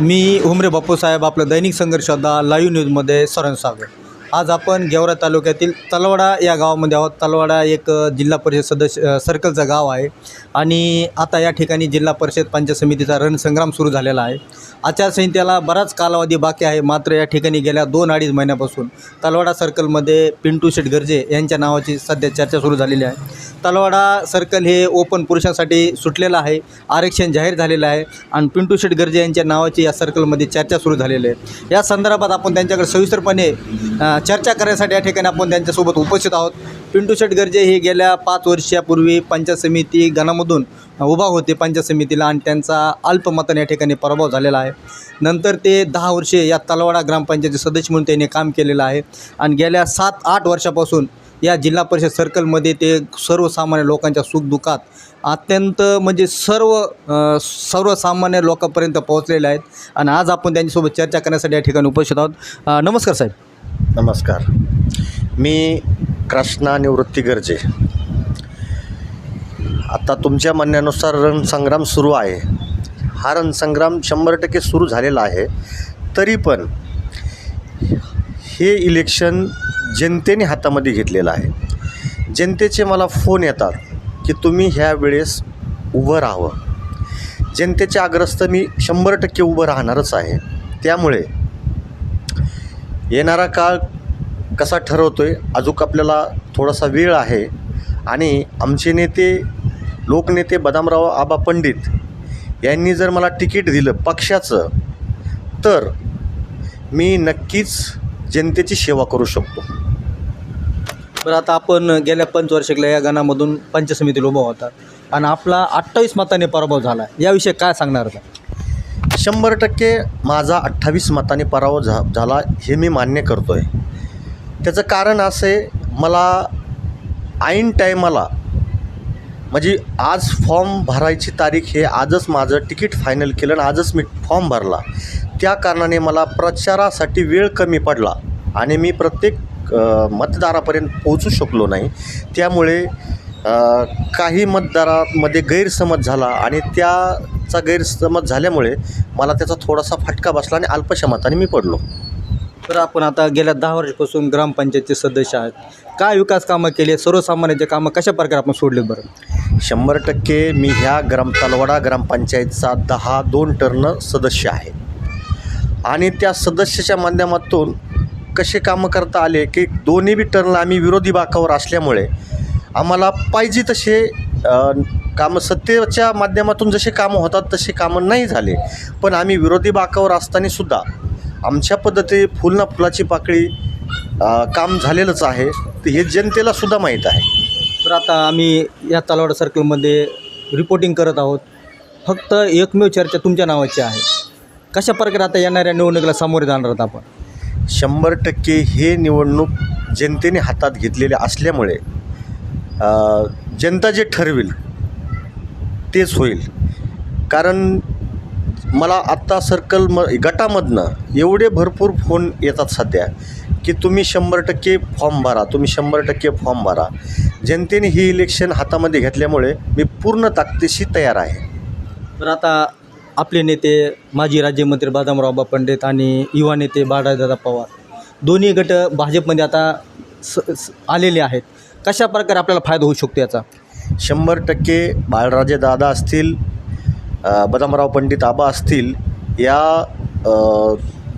मी उमरे बापूसाहेब आपलं दैनिक संघर्षदा लाईव्ह न्यूजमध्ये सरण स्वागत. आज आपण गेवरा तालुक्यातील तलवाडा या गावामध्ये आहोत. तलवाडा एक जिल्हा परिषद सदस्य सर्कलचं गाव आहे. आणि आता या ठिकाणी जिल्हा परिषद पंचायत समितीचा रणसंग्राम सुरू झालेला आहे. आचारसंहितेला बराच कालावधी बाकी आहे. मात्र या ठिकाणी गेल्या दोन अडीच महिन्यापासून तलवाडा सर्कलमध्ये पिंटू शेट गर्जे यांच्या नावाची सध्या चर्चा सुरू झालेली आहे. तलवाडा सर्कल हे ओपन पुरुषांसाठी सुटलेलं आहे. आरक्षण जाहीर झालेलं आहे. आणि पिंटू शेट गर्जे यांच्या नावाची या सर्कलमध्ये चर्चा सुरू झालेली आहे. या संदर्भात आपण त्यांच्याकडे सविस्तरपणे चर्चा करण्यासाठी या ठिकाणी आपण त्यांच्यासोबत उपस्थित आहोत. पिंटू शेट गर्जे हे गेल्या पाच वर्षापूर्वी पंचायत समिती गणामधून उभा होते. पंचायत समितीला आणि त्यांचा अल्पमतान या ठिकाणी पराभव झालेला आहे. नंतर ते दहा वर्षे या तलवाडा ग्रामपंचायती सदस्य म्हणून त्यांनी काम केलेलं आहे. आणि गेल्या सात आठ वर्षापासून या जिल्हा परिषद सर्कलमध्ये ते सर्वसामान्य लोकांच्या सुखदुःखात अत्यंत म्हणजे सर्व सर्वसामान्य लोकांपर्यंत पोहोचलेले आहेत. आणि आज आपण त्यांच्यासोबत चर्चा करण्यासाठी या ठिकाणी उपस्थित आहोत. नमस्कार साहेब. नमस्कार. मी कृष्णा निवृत्ती गर्जे. आता तुमच्या म्हणण्यानुसार रणसंग्राम सुरू आहे. हा रणसंग्राम शंभर टक्के सुरू झालेला आहे. तरी पण हे इलेक्शन जनतेने हातामध्ये घेतलेलं आहे. जनतेचे मला फोन येतात की तुम्ही ह्या वेळेस उभं राहावं. जनतेच्या आग्रस्त मी शंभर टक्के उभं राहणारच आहे. त्यामुळे येणारा काळ कसा ठरवतो आहे अजूक आपल्याला थोडासा वेळ आहे. आणि आमचे नेते लोकनेते बदामराव आबा पंडित यांनी जर मला तिकीट दिलं पक्षाचं तर मी नक्कीच जनतेची सेवा करू शकतो. बरं आता आपण गेल्या पंचवर्षिकला या गणामधून पंचसमितीला समितीला उभा होता. आणि आपला अठ्ठावीस मताने पराभव झाला. याविषयी काय सांगणार का शंभर टक्के माझा अठ्ठावीस मताने पराभव झा झाला हे मी मान्य करतो आहे त्याचं कारण असं आहे मला ऐन टायमाला म्हणजे आज फॉर्म भरायची तारीख हे आजच माझं तिकीट फायनल केलं आणि आजच मी फॉर्म भरला. त्या कारणाने मला प्रचारासाठी वेळ कमी पडला आणि मी प्रत्येक मतदारापर्यंत पोहोचू शकलो नाही. त्यामुळे काही मतदारामध्ये गैरसमज झाला आणि त्याचा गैरसमज झाल्यामुळे मला त्याचा थोडासा फटका बसला आणि अल्पशा मताने मी पडलो. तर आपण आता गेल्या दहा वर्षापासून ग्रामपंचायतचे सदस्य आहेत. काय विकास कामं केली सर्वसामान्यांचे कामं कशा प्रकारे आपण सोडले बरं? शंभर टक्के मी ह्या ग्राम तलवाडा ग्रामपंचायतचा दहा दोन टर्न सदस्य आहे. आणि त्या सदस्याच्या माध्यमातून कसे कामं करता आले की दोन्ही बी टर्नला आम्ही विरोधी बाकावर असल्यामुळे आम्हाला पाहिजे तसे कामं सत्तेच्या माध्यमातून जसे कामं होतात तसे कामं नाही झाले. पण आम्ही विरोधी बाकावर असतानासुद्धा आमच्या पद्धती फुल ना फुलाची पाकळी काम झालेलंच आहे. तर हे जनतेला सुद्धा माहीत आहे. तर आता आम्ही या तलवाडा सर्कलमध्ये रिपोर्टिंग करत आहोत. फक्त एकमेव चर्चा तुमच्या नावाची आहे. कशा प्रकारे आता येणाऱ्या निवडणुकीला सामोरे जाणार आहोत आपण? शंभर टक्के हे निवडणूक जनतेने हातात घेतलेले असल्यामुळे जनता जे ठरवेल तेच होईल. कारण मला आत्ता सर्कल म गटामधनं एवढे भरपूर फोन येतात सध्या की तुम्ही शंभर टक्के फॉर्म भरा तुम्ही शंभर टक्के फॉर्म भरा. जनतेने ही इलेक्शन हातामध्ये घेतल्यामुळे मी पूर्ण ताकदीशी तयार आहे. तर आता आपले नेते माजी राज्यमंत्री बादामराव बा पंडित आणि युवा नेते बाळादादा पवार दोन्ही गट भाजपमध्ये आता स स- आलेले आहेत. कशा प्रकारे आपल्याला फायदा होऊ शकतो याचा? शंभर टक्के बाळराजे दादा असतील बदामराव पंडित आबा असतील या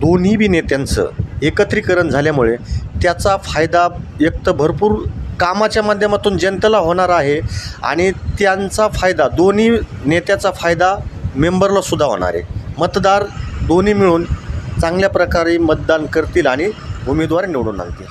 दोन्ही बी नेत्यांचं एकत्रीकरण झाल्यामुळे त्याचा फायदा एक तर भरपूर कामाच्या माध्यमातून जनतेला होणार आहे आणि त्यांचा फायदा दोन्ही नेत्याचा फायदा मेंबरला सुद्धा होणार आहे. मतदार दोन्ही मिळून चांगल्या प्रकारे मतदान करतील आणि उमेदवार निवडून आणतील.